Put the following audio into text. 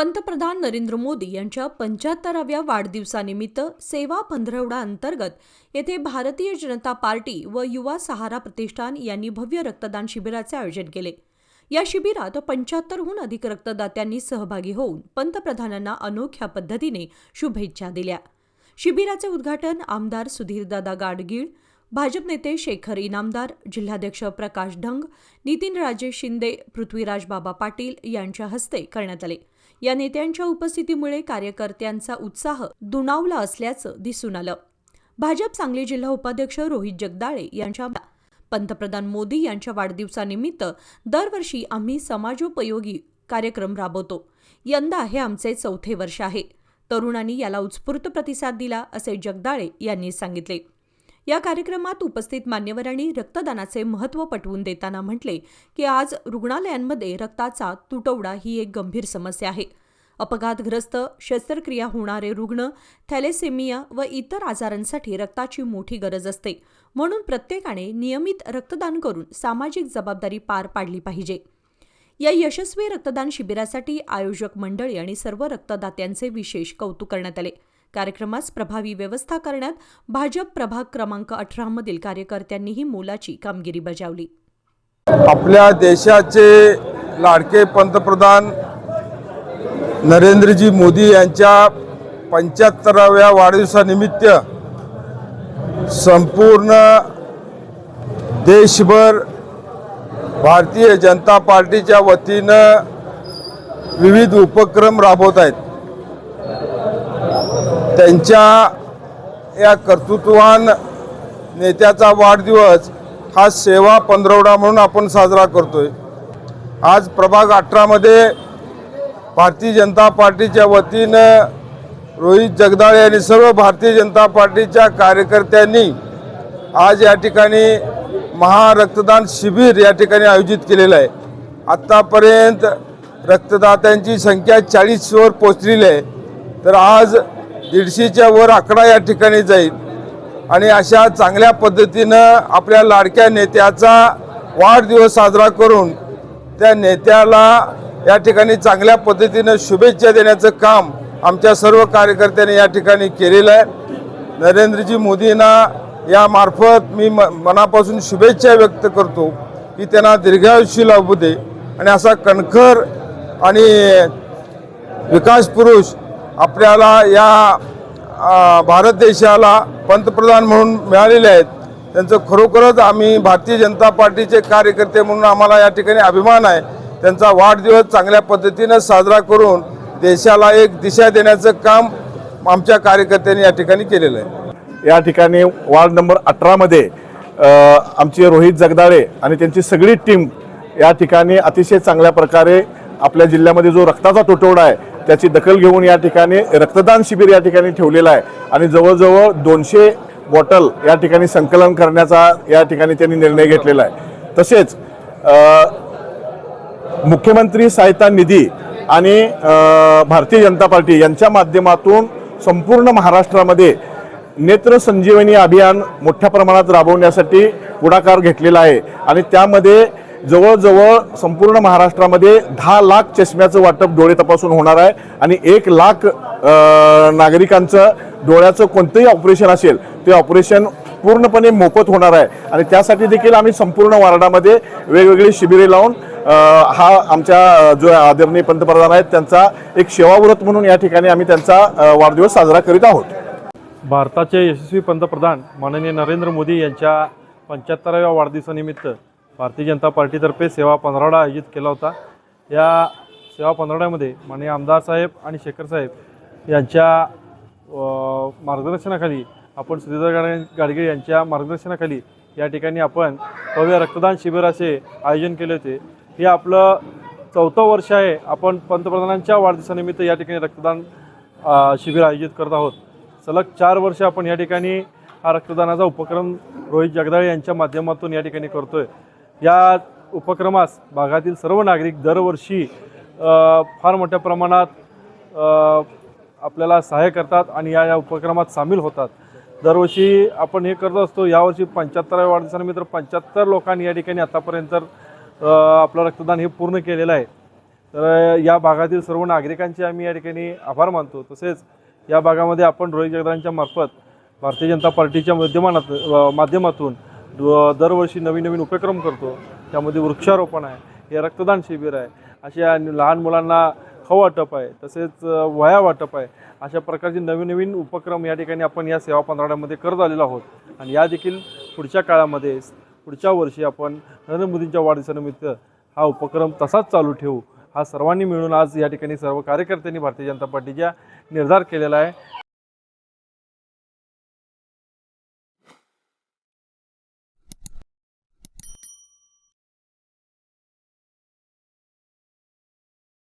पंतप्रधान नरेंद्र मोदी यांच्या पंच्याहत्तराव्या वाढदिवसानिमित्त सेवा पंधरवडा अंतर्गत येथे भारतीय जनता पार्टी व युवा सहारा प्रतिष्ठान यांनी भव्य रक्तदान शिबिराचे आयोजन केले. या शिबिरात पंच्याहत्तरहून अधिक रक्तदात्यांनी सहभागी होऊन पंतप्रधानांना अनोख्या पद्धतीने शुभेच्छा दिल्या. शिबिराचे उद्घाटन आमदार सुधीरदादा गाडगीळ भाजप नेते शेखर इनामदार जिल्हाध्यक्ष प्रकाश ढंग नितीन राजे शिंदे पृथ्वीराज बाबा पाटील यांच्या हस्ते करण्यात आले. या नेत्यांच्या उपस्थितीमुळे कार्यकर्त्यांचा उत्साह दुणावला असल्याचं दिसून आलं. भाजप सांगली जिल्हा उपाध्यक्ष रोहित जगदाळे यांच्या पंतप्रधान मोदी यांच्या वाढदिवसानिमित्त दरवर्षी आम्ही समाजोपयोगी कार्यक्रम राबवतो. यंदा हे आमचे चौथे वर्ष आहे. तरुणांनी याला उत्स्फूर्त प्रतिसाद दिला असे जगदाळे यांनी सांगितले. या कार्यक्रमात उपस्थित मान्यवरांनी रक्तदानाचे महत्त्व पटवून देताना म्हटले की आज रुग्णालयांमध्ये रक्ताचा तुटवडा ही एक गंभीर समस्या आहे. अपघातग्रस्त शस्त्रक्रिया होणारे रुग्ण थॅलेसेमिया व इतर आजारांसाठी रक्ताची मोठी गरज असते. म्हणून प्रत्येकाने नियमित रक्तदान करून सामाजिक जबाबदारी पार पाडली पाहिजे. या यशस्वी रक्तदान शिबिरासाठी आयोजक मंडळी आणि सर्व रक्तदात्यांचे विशेष कौतुक करण्यात आले. कार्यक्रमास प्रभावी व्यवस्था करण्यात भाजप प्रभाग क्रमांक अठरामधील कार्यकर्त्यांनीही मोलाची कामगिरी बजावली. आपल्या देशाचे लाडके पंतप्रधान नरेंद्रजी मोदी यांच्या पंच्याहत्तराव्या वाढदिवसानिमित्त संपूर्ण देशभर भारतीय जनता पार्टीच्या वतीनं विविध उपक्रम राबवत आहेत. त्यांच्या या कर्तृत्वान नेत्याचा वाढदिवस हा सेवा पंधरवडा म्हणून आपण साजरा करतोय. आज प्रभाग अठरामध्ये भारतीय जनता पार्टीच्या वतीनं रोहित जगदाळे आणि सर्व भारतीय जनता पार्टीच्या कार्यकर्त्यांनी आज या ठिकाणी महारक्तदान शिबिर या ठिकाणी आयोजित केलेलं आहे. आत्तापर्यंत रक्तदात्यांची संख्या चाळीसवर पोचलेली आहे. तर आज दीडशेच्या वर आकडा या ठिकाणी जाईल. आणि अशा चांगल्या पद्धतीनं आपल्या लाडक्या नेत्याचा वाढदिवस साजरा करून त्या नेत्याला या ठिकाणी चांगल्या पद्धतीनं शुभेच्छा देण्याचं काम आमच्या सर्व कार्यकर्त्यांनी या ठिकाणी केलेलं आहे. नरेंद्रजी मोदींना यामार्फत मी म मनापासून शुभेच्छा व्यक्त करतो की त्यांना दीर्घायुष्य लाभू दे. आणि असा कणखर आणि विकास पुरुष आपल्याला या भारत देशाला पंतप्रधान म्हणून मिळालेले आहेत. त्यांचं खरोखरच आम्ही भारतीय जनता पार्टीचे कार्यकर्ते म्हणून आम्हाला या ठिकाणी अभिमान आहे. त्यांचा वाढदिवस चांगल्या पद्धतीनं साजरा करून देशाला एक दिशा देण्याचं काम आमच्या कार्यकर्त्यांनी या ठिकाणी केलेलं आहे. या ठिकाणी वार्ड नंबर अठरामध्ये आमचे रोहित जगदाळे आणि त्यांची सगळी टीम या ठिकाणी अतिशय चांगल्या प्रकारे आपल्या जिल्ह्यामध्ये जो रक्ताचा तुटवडा आहे त्याची दखल घेऊन या ठिकाणी रक्तदान शिबिर या ठिकाणी ठेवलेलं आहे. आणि जवळजवळ दोनशे बॉटल या ठिकाणी संकलन करण्याचा या ठिकाणी त्यांनी निर्णय घेतलेला आहे. तसेच मुख्यमंत्री सहायता निधी आणि भारतीय जनता पार्टी यांच्या माध्यमातून संपूर्ण महाराष्ट्रामध्ये नेत्र संजीवनी अभियान मोठ्या प्रमाणात राबवण्यासाठी पुढाकार घेतलेला आहे. आणि त्यामध्ये जवळजवळ संपूर्ण महाराष्ट्रामध्ये दहा लाख चष्म्याचं वाटप डोळे तपासून होणार आहे आणि एक लाख नागरिकांचं डोळ्याचं कोणतंही ऑपरेशन असेल ते ऑपरेशन पूर्णपणे मोफत होणार आहे. आणि त्यासाठी देखील आम्ही संपूर्ण वार्डामध्ये वेगवेगळी शिबिरे लावून हा आमच्या जो आदरणीय पंतप्रधान आहेत त्यांचा एक सेवाव्रत म्हणून या ठिकाणी आम्ही त्यांचा वाढदिवस साजरा करीत आहोत. भारताचे यशस्वी पंतप्रधान माननीय नरेंद्र मोदी यांच्या पंच्याहत्तराव्या वाढदिवसानिमित्त भारतीय जनता पार्टीतर्फे सेवा पंधरावडा आयोजित केला होता. या सेवा पंधरवड्यामध्ये माननीय आमदार साहेब आणि शेखर साहेब यांच्या मार्गदर्शनाखाली आपण सुधीर गाड गाडगे यांच्या मार्गदर्शनाखाली या ठिकाणी आपण भव्य रक्तदान शिबिराचे आयोजन केले होते. हे आपलं चौथं वर्ष आहे. आपण पंतप्रधानांच्या वाढदिवसानिमित्त या ठिकाणी रक्तदान शिबिर आयोजित करत आहोत. सलग चार वर्ष आपण या ठिकाणी हा रक्तदानाचा उपक्रम रोहित जगदाळे यांच्या माध्यमातून या ठिकाणी करतो आहे या उपक्रमास भागातील सर्व नागरिक दरवर्षी फार मोठ्या प्रमाणात आपल्याला सहाय्य करतात आणि या या उपक्रमात सामील होतात. दरवर्षी आपण हे करत असतो यावर्षी पंच्याहत्तराव्या वाढदिवसानिमित्त पंच्याहत्तर लोकांनी या ठिकाणी आतापर्यंत आपलं रक्तदान हे पूर्ण केलेलं आहे. तर या भागातील सर्व नागरिकांचे आम्ही या ठिकाणी आभार मानतो. तसेच या भागामध्ये आपण रोहित जगदांच्या मार्फत भारतीय जनता पार्टीच्या माध्यमात माध्यमातून दरवर्षी नवीन नवीन उपक्रम करतो. त्यामध्ये वृक्षारोपण आहे हे रक्तदान शिबिर आहे अशा लहान मुलांना खाऊ वाटप आहे तसेच वया वह्या वाटप आहे अशा प्रकारचे नवीन नवीन उपक्रम या ठिकाणी आपण या सेवा पंधराड्यामध्ये करत आलेलो आहोत. आणि या देखील पुढच्या काळामध्ये पुढच्या वर्षी आपण नरेंद्र मोदींच्या वाढदिवसानिमित्त हा उपक्रम तसाच चालू ठेवू. हा सर्वांनी मिळून आज या ठिकाणी सर्व कार्यकर्त्यांनी भारतीय जनता पार्टीच्या निर्धार केलेला आहे.